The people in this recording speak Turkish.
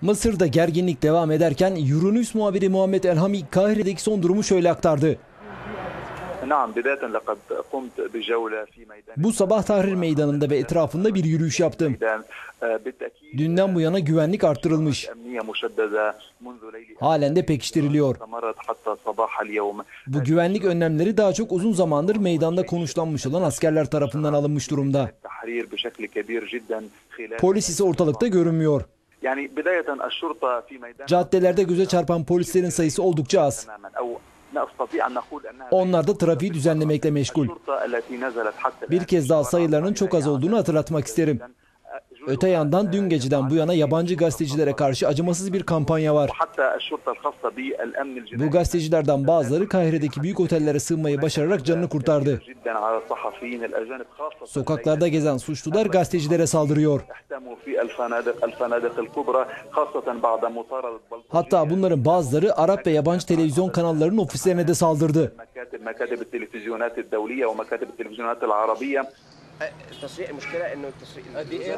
Mısır'da gerginlik devam ederken Euronews muhabiri Muhammed Elhami Kahire'deki son durumu şöyle aktardı. Bu sabah Tahrir Meydanı'nda ve etrafında bir yürüyüş yaptım. Dünden bu yana güvenlik arttırılmış. Halen de pekiştiriliyor. Bu güvenlik önlemleri daha çok uzun zamandır meydanda konuşlanmış olan askerler tarafından alınmış durumda. Polis ise ortalıkta görünmüyor. Caddelerde göze çarpan polislerin sayısı oldukça az. Onlar da trafiği düzenlemekle meşgul. Bir kez daha sayılarının çok az olduğunu hatırlatmak isterim. Öte yandan dün geceden bu yana yabancı gazetecilere karşı acımasız bir kampanya var. Bu gazetecilerden bazıları Kahire'deki büyük otellere sığınmayı başararak canını kurtardı. Sokaklarda gezen suçlular gazetecilere saldırıyor. Hatta bunların bazıları Arap ve yabancı televizyon kanallarının ofislerine de saldırdı. التصريح المشكلة إنه التصريح أدي إيه؟